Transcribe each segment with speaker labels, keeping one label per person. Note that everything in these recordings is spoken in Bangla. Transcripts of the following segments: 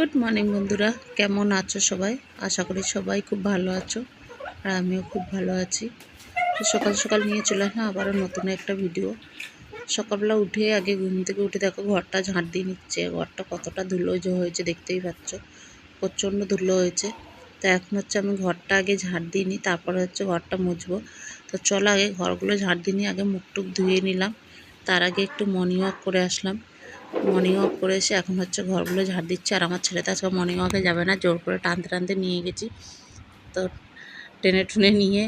Speaker 1: গুড মর্নিং বন্ধুরা। কেমন আছো সবাই? আশা করি সবাই খুব ভালো আছো, আর আমিও খুব ভালো আছি। তো সকাল সকাল নিয়ে চলে আসলাম আবারও নতুন একটা ভিডিও সকালবেলা উঠে আগে ঘুম থেকে উঠে দেখো ঘরটা ঝাঁট দিয়ে নিচ্ছে। ঘরটা কতটা ধুলো হয়েছে দেখতেই পাচ্ছ। প্রচণ্ড ধুলো হয়েছে। তো এখন হচ্ছে আমি ঘরটা আগে ঝাঁট দিয়ে নিই, তারপরে হচ্ছে ঘরটা মুছবো। তো চলো আগে ঘরগুলো ঝাঁট দিয়ে নিয়ে আগে মুখ টুক ধুয়ে নিলাম। তার আগে একটু মর্নিং ওয়াক করে আসলাম। মর্নিং ওয়াক করে এসে এখন হচ্ছে ঘরগুলো ঝাড় দিচ্ছে আর আমার ছেলে তো আজকে মর্নিং ওয়াকে যাবে না, জোর করে টানতে টানতে নিয়ে গেছি। তো টেনে টুনে নিয়ে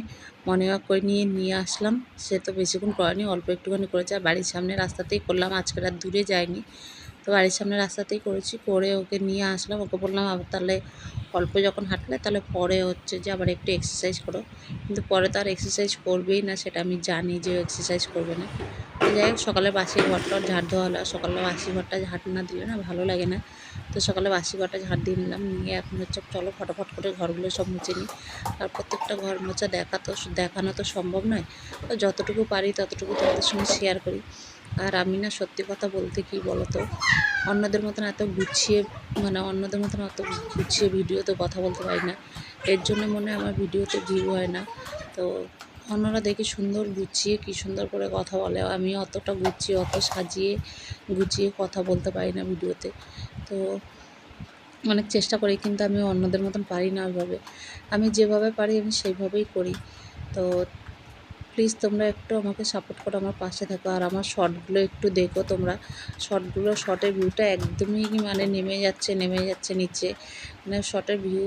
Speaker 1: মর্নিং ওয়াক করে নিয়ে নিয়ে আসলাম। সে তো বেশিক্ষণ করেনি, অল্প একটুখানি করেছে। আর বাড়ির সামনে রাস্তাতেই করলাম, আজকে আর দূরে যায়নি। তো বাড়ির সামনে রাস্তাতেই করেছি, করে ওকে নিয়ে আসলাম। ওকে বললাম, আবার তাহলে অল্প যখন হাঁটলে তাহলে পরে হচ্ছে যে আবার একটু এক্সারসাইজ করো। কিন্তু পরে তো আর এক্সারসাইজ করবেই না, সেটা আমি জানি যে এক্সারসাইজ করবে না। যাই হোক, সকালে বাসি ঘরটা ঝাড় দেওয়া হলো। সকালে বাসি ঘরটা ঝাড় না দিলে না ভালো লাগে না। তো সকালে বাসি ঘরটা ঝাড় দিয়ে নিলাম, নিয়ে এখন হচ্ছে চলো ফটাফট করে ঘরগুলো সব মুছে নিই। আর প্রত্যেকটা ঘর মোছা দেখা তো, দেখানো তো সম্ভব নয়। তো যতটুকু পারি ততটুকু তোমাদের সঙ্গে শেয়ার করি। আর আমি না সত্যি কথা বলতে কি বলো তো অন্যদের মতন এত গুছিয়ে মানে অন্যদের মতন অত গুছিয়ে ভিডিওতে কথা বলতে পারি না। এর জন্য মনে আমার ভিডিওতে ভিউ হয় না। তো অন্যরা দেখি সুন্দর গুছিয়ে কী সুন্দর করে কথা বলে, আমি অতটা গুছিয়ে, অত সাজিয়ে গুছিয়ে কথা বলতে পারি না ভিডিওতে তো অনেক চেষ্টা করি কিন্তু আমি অন্যদের মতন পারি না ওইভাবে। আমি যেভাবে পারি আমি সেইভাবেই করি। তো প্লিজ তোমরা একটু আমাকে সাপোর্ট করো, আমার পাশে থাকো। আর আমার শর্টগুলো একটু দেখো তোমরা। শর্টগুলো শর্টের ভিউটা একদমই মানে নেমে যাচ্ছে নেমে যাচ্ছে নিচে। মানে শর্টের ভিউ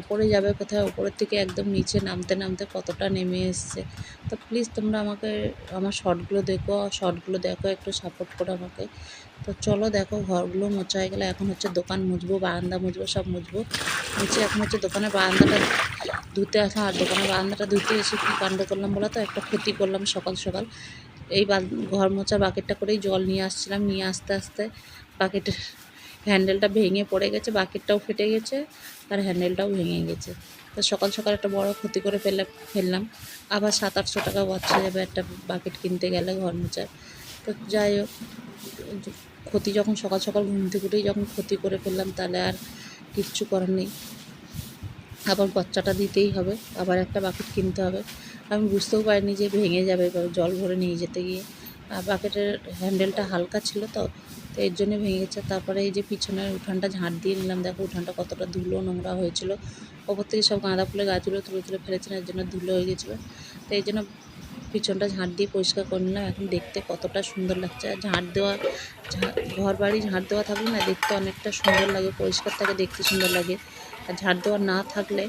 Speaker 1: ওপরে যাবে কোথায়? ওপরের থেকে একদম নিচে নামতে নামতে কতটা নেমে এসছে? তো প্লিজ তোমরা আমাকে, আমার শর্টগুলো দেখো শর্টগুলো দেখো, একটু সাপোর্ট করো আমাকে। তো চলো দেখো, ঘরগুলো মোছা হয়ে গেলে এখন হচ্ছে দোকান মুছবো, বারান্দা মুছবো, সব মুছবো। নিচে এখন হচ্ছে দোকানের বারান্দাটা ধুতে আসা, আর দোকানের বারান্দাটা ধুতে এসে কী কাণ্ড করলাম বলো তো? একটা ক্ষতি করলাম সকাল সকাল। এই ঘর মোছা বাকেটটা করেই জল নিয়ে আসছিলাম। নিয়ে আসতে আসতে বাকেটের হ্যান্ডেলটা ভেঙে পড়ে গেছে, বাকেটটাও ফেটে গেছে, আর হ্যান্ডেলটাও ভেঙে গেছে। তো সকাল সকাল একটা বড় ক্ষতি করে ফেলে, ফেললাম। আবার সাত আটশো টাকা বাচ্চা যাবে একটা বাকেট কিনতে গেলে ঘর মোচার তো যাই হোক, ক্ষতি যখন সকাল সকাল ঘুম থেকে উঠেই যখন ক্ষতি করে ফেললাম, তাহলে আর কিচ্ছু করার নেই। আবার বাচ্চাটা দিতেই হবে, আবার একটা বাকেট কিনতে হবে। আমি বুঝতেও পারিনি যে ভেঙে যাবে জল ভরে নিয়ে যেতে গিয়ে। আর বাকেটের হ্যান্ডেলটা হালকা ছিল তো তো এর জন্য ভেঙে গেছে তারপরে এই যে পিছনের উঠানটা ঝাঁট দিয়ে নিলাম, দেখো উঠানটা কতটা ধুলো নোংরা হয়েছিল। ওপর থেকে সব গাঁদা ফুলের গাছগুলো তুলে তুলে ফেলেছিলাম এর জন্য ধুলো হয়ে গেছিল। তো এই জন্য পিছনটা ঝাঁট দিয়ে পরিষ্কার করে নিলাম। এখন দেখতে কতটা সুন্দর লাগছে। আর ঝাঁট দেওয়া ঘর বাড়ি ঝাঁট দেওয়া থাকলে না দেখতে অনেকটা সুন্দর লাগে, পরিষ্কার থাকে, দেখতে সুন্দর লাগে। আর ঝাঁট দেওয়া না থাকলে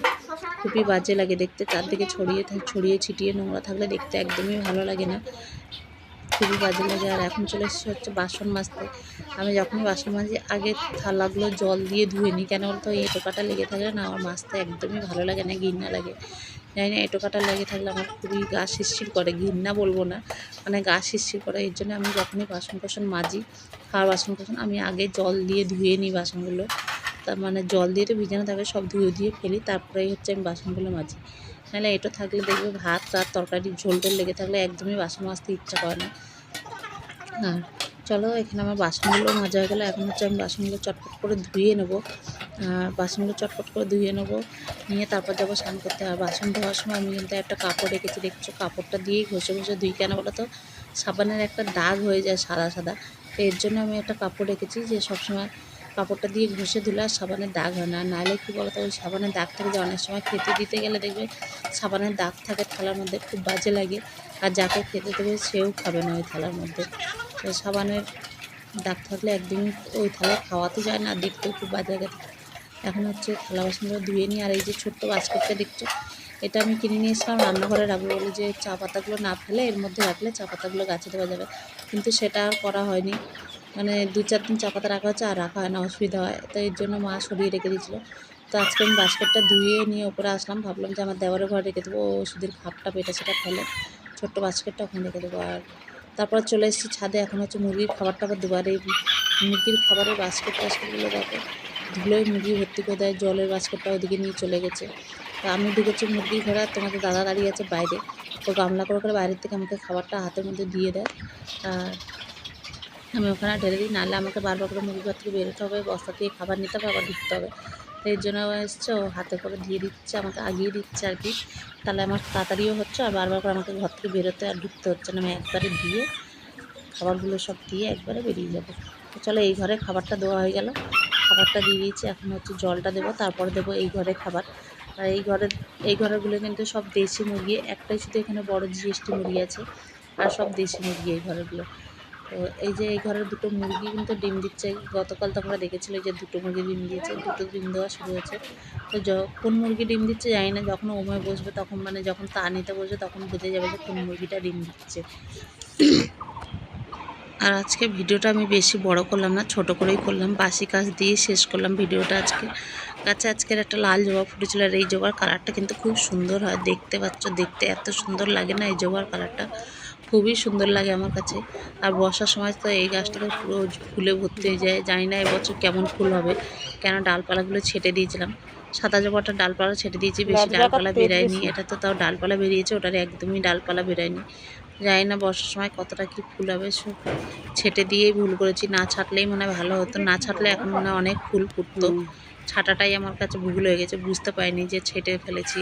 Speaker 1: খুবই বাজে লাগে দেখতে। চারদিকে ছড়িয়ে ছড়িয়ে ছিটিয়ে নোংরা থাকলে দেখতে একদমই ভালো লাগে না। খুবই বাজে লাগে। আর এখন চলে এসেছে হচ্ছে বাসন মাজতে। আমি যখনই বাসন মাজি, আগে থালাগুলো জল দিয়ে ধুয়ে নিই। কেন বলতো? এই টোকাটা লেগে থাকলে না আমার মাজতে একদমই ভালো লাগে না ঘৃণা লাগে। জানি না এই টোকাটা লেগে থাকলে আমার খুবই গা শিরশির করে। ঘৃণা বলব না মানে গা শিরশির করে। এর জন্য আমি যখনই বাসন কোসন মাজি, খাওয়ার বাসন কোসন আমি আগে জল দিয়ে ধুয়ে নিই বাসনগুলো। তার মানে জল দিয়ে তো ভিজানো থাকে সব ধুয়ে ধুয়ে ফেলি, তারপরেই হচ্ছে আমি বাসনগুলো মাজি। নাহলে এটা থাকলে দেখবে ভাত আর তরকারি, ঝোল টোল লেগে থাকলে একদমই বাসন মাজতে ইচ্ছা করে না। আর চলো, এখানে আমার বাসনগুলো মাজা হয়ে গেলো। এখন হচ্ছে আমি বাসনগুলো চটপট করে ধুয়ে নেব। বাসনগুলো চটপট করে ধুয়ে নেব। নিয়ে তারপর যাব স্নান করতে। আর বাসন ধোয়ার সময় আমি কিন্তু একটা কাপড় রেখেছি। দেখছ, কাপড়টা দিয়েই ঘষে ঘষে ধুই। কেন বলো তো? সাবানের একটা দাগ হয়ে যায় সাদা সাদা। তো এর জন্য আমি একটা কাপড় রেখেছি যে সবসময় কাপড়টা দিয়ে ঘষে ধুলে আর সাবানের দাগ হয় না। নাহলে কী বলতো, ওই সাবানের দাগ থাকে যে অনেক সময় খেতে দিতে গেলে দেখবে সাবানের দাগ থাকে থালার মধ্যে, খুব বাজে লাগে। আর যাকে খেতে দেবে সেও খাবে না ওই থালার মধ্যে। তো সাবানের দাগ থাকলে একদিন ওই থালা খাওয়াতে যায় না, দেখতেও খুব বাজে লাগে। এখন হচ্ছে থালা বাসনগুলো ধুয়ে নিই। আর এই যে ছোট্ট বাস্কেটটা দেখছ, এটা আমি কিনে নিয়ে রান্নাঘরে। রাখব বলে যে চা পাতাগুলো না ফেলে, এর মধ্যে রাখলে চা পাতাগুলো গাছে দেওয়া যাবে। কিন্তু সেটা আর করা হয়নি। মানে দু চার দিন চা পাতা রাখা হচ্ছে আর রাখা হয় না, অসুবিধা হয়। তো এর জন্য মা সরিয়ে রেখে দিয়েছিলো। তো আজকে আমি বাস্কেটটা ধুয়ে নিয়ে ওপরে আসলাম। ভাবলাম যে আমার দেওয়ারের ঘরে রেখে দেবো, ওষুধের খাপটা পেটে সেটা ফেলে ছোট্ট বাস্কেটটা ওখানে রেখে দেবো। আর তারপর চলে এসেছি ছাদে, এখন হচ্ছে মুরগির খাবার টাবার দুবার মুরগির খাবারের বাস্কেট টাস্কেটগুলো দেখো। ধুলোয় মুরগি ভর্তি করে দেয়, জলের বাস্কেটটা ওদিকে নিয়ে চলে গেছে। তো আমি ঢুকেছি মুরগি ঘরে তোমাদের দাদা দাঁড়িয়ে আছে বাইরে। তো গামলা করে করে বাইরের থেকে আমাকে খাবারটা হাতের মধ্যে দিয়ে দেয়। আর আমি ওখানে ঢেলে দিই, নাহলে আমাকে বারবার করে মুরগি ঘর থেকে বেরোতে হবে, বস্তা থেকে খাবার নিতে হবে, আবার ঢুকতে হবে। তো এর জন্য এসছে হাতে করে দিয়ে দিচ্ছে, আমাকে আগিয়ে দিচ্ছে আর কি। তাহলে আমার তাড়াতাড়িও হচ্ছে, আর বারবার করে আমাকে ঘর থেকে বেরোতে আর ঢুকতে হচ্ছে না। আমি একবারে দিয়ে খাবারগুলো সব দিয়ে একবারে বেরিয়ে যাব। তো চলো এই ঘরে খাবারটা দেওয়া হয়ে গেল। খাবারটা দিয়ে দিয়েছি, এখন হচ্ছে জলটা দেবো, তারপরে দেবো এই ঘরে খাবার। আর এই ঘরের এই ঘরেরগুলো কিন্তু সব দেশি মুরগি, একটাই শুধু এখানে বড় জিএসটি মুরগি আছে, আর সব দেশি মুরগি এই ঘরগুলো। তো এই যে এই ঘরের দুটো মুরগি কিন্তু ডিম দিচ্ছে। গতকাল তোমরা দেখেছিলে যে দুটো মুরগি ডিম দিয়েছে, দুটো ডিম দেওয়া শুরু হয়েছে। তো যখন মুরগি ডিম দিচ্ছে জানি না, যখন ওময় বসবে তখন মানে যখন তা নিতে বসবে তখন বুঝে যাবে যে কোন মুরগিটা ডিম দিচ্ছে। আর আজকে ভিডিওটা আমি বেশি বড় করলাম না, ছোট করেই করলাম। বাসি কাজ দিয়ে শেষ করলাম ভিডিওটা আজকে। গাছে আজকের একটা লাল জবা ফুটেছিল আর এই জবার কালারটা কিন্তু খুব সুন্দর হয়। দেখতে পাচ্ছ, দেখতে এত সুন্দর লাগে না এই জবার কালারটা। খুবই সুন্দর লাগে আমার কাছে। আর বর্ষার সময় তো এই গাছটাকে পুরো ফুলে ভর্তি হয়ে যায়। জানি না এবছর কেমন ফুল হবে। কেন ডালপালাগুলো ছেটে দিয়েছিলাম। সাদা জবাটা ডালপালা ছেটে দিয়েছি বেশি ডালপালা বেরায়নি। এটা তো তাও ডালপালা বেরিয়েছে ওটার একদমই ডালপালা বেরায়নি। জানি না বর্ষার সময় কতটা কি ফুল হবে। সব ছেটে দিয়েই ভুল করেছি। না ছাটলেই মনে হয় ভালো হতো না ছাটলে এখন মনে হয় অনেক ফুল ফুটতো। ছাটাটাই আমার কাছে ভুল হয়ে গেছে বুঝতে পারিনি যে ছেটে ফেলেছি।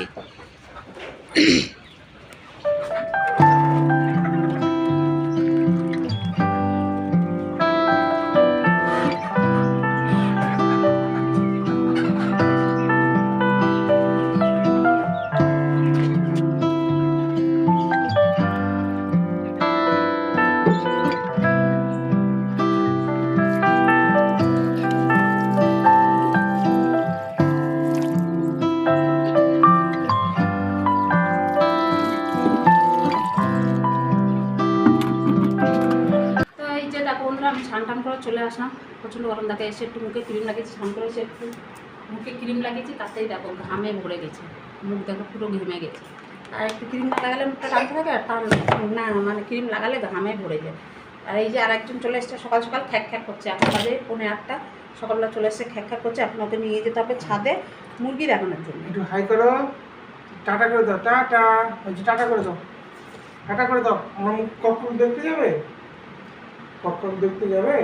Speaker 2: আসলাম প্রচণ্ড গরম দেখা এসে একটু মুখে ক্রিম লাগিয়েছি, স্নান করে এসে একটু। মুখে ক্রিম লাগিয়েছি, তাতেই দেখো ঘামে ভরে গেছে। মুখ দেখো পুরো ঘেমে গেছে। আর একটু ক্রিম না লাগালে মুখটা টানতে থাকে, আর টান না মানে ক্রিম লাগালে ঘামে ভরে যায়। আর এই যে আর একজন চলে এসছে, সকাল সকাল খ্যাক খ্যাক করছে এখন বাজে, পৌনে আটটা, সকালবেলা চলে এসছে খ্যাক খ্যাক করছে ওকে নিয়ে যেতে হবে ছাদে মুরগি দেখানোর জন্য।
Speaker 3: একটু হাই করো, টাটা করে দাও, টাটা। ওই যে টাটা করে দাও, টাটা করে দাও। আমার মুখ কখন দেখতে যাবে? কখন দেখতে যাবে?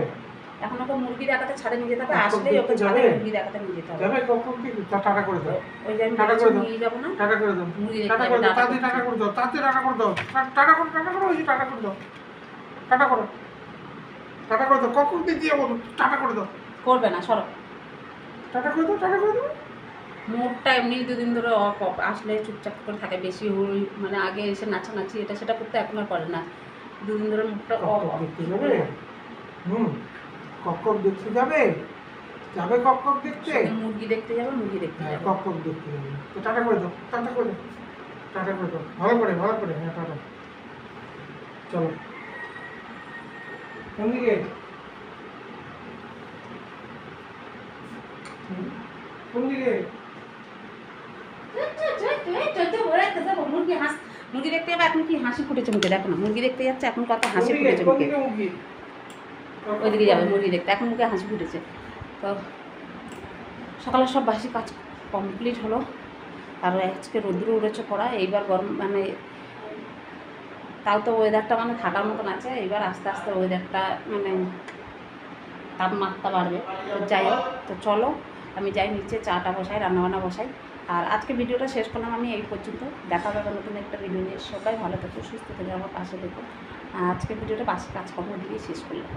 Speaker 2: এখন ওকে মুরগি দেখাতে ছাদে নিয়ে যেতে হবে আসলেই ওকে ছাদে মুরগি দেখাতে নিয়ে যেতে হবে
Speaker 3: যাবে কখন কি টাটা করে দাও
Speaker 2: ওই যে
Speaker 3: টাটা করে দাও।
Speaker 2: নিয়ে যাব না
Speaker 3: টাটা করে দাও
Speaker 2: মুরগি
Speaker 3: টাটা করে দাও তাতে। টাটা করে দাও তাতে টাটা করে দাও টাটা করো টাটা করো ওই যে টাটা করে দাও টাটা করো টাটা করে দাও কখন দেখতে যাব টাটা করে দাও
Speaker 2: করবে না সরব
Speaker 3: টাটা করে দাও টাটা করে দাও
Speaker 2: মুডটা এমনি দুদিন ধরে অফ অফ আসলে চুপচাপ করে থাকে বেশি হই মানে আগে এসে নাচানাচি এটা সেটা করতে এখন আর করে না দুদিন ধরে মুডটা অফ
Speaker 3: দেখতে হুম কক কক দেখতে যাবে? যাবে দেখতে?
Speaker 2: মুরগি দেখতে যাবে মুরগি দেখতে
Speaker 3: হ্যাঁ
Speaker 2: যাবে।
Speaker 3: দেখতে যাবে। তো টাটা করে দাও টাটা করে দাও টাটা করে দাও। ভালো করে ভালো করে হ্যাঁ টাটা। চলো। কোন দিকে? কোন দিকে?
Speaker 2: মুরগি দেখতে যাবে এখন কি হাসি ফুটেছে মুখে? দেখো না মুরগি দেখতে যাচ্ছে এখন কত হাসি ফুটেছে মুখে? ওইদিকে যাবে, মুরগি দেখতে। এখন মুখে হাসি ফুটেছে। তো সকালে সব বাসি কাজ কমপ্লিট হলো। আর আজকে রোদ্রু উড়েছে পড়া এইবার গরম মানে তাও তো ওয়েদারটা মানে থাকার মতন আছে, এইবার আস্তে আস্তে ওয়েদারটা মানে তাপমাত্রা বাড়বে। তো যাই হোক, তো চলো, আমি যাই নিচে, চাটা বসাই, রান্নাবান্না বসাই। আর আজকে ভিডিওটা শেষ করলাম আমি এই পর্যন্ত। দেখা যাবে নতুন একটা ভিডিও নিয়ে। সবাই ভালো থেকো, সুস্থ থেকে, আমার পাশে দেখো আজকে ভিডিওটা পাশে কাজকর্ম দিয়ে শেষ করলাম।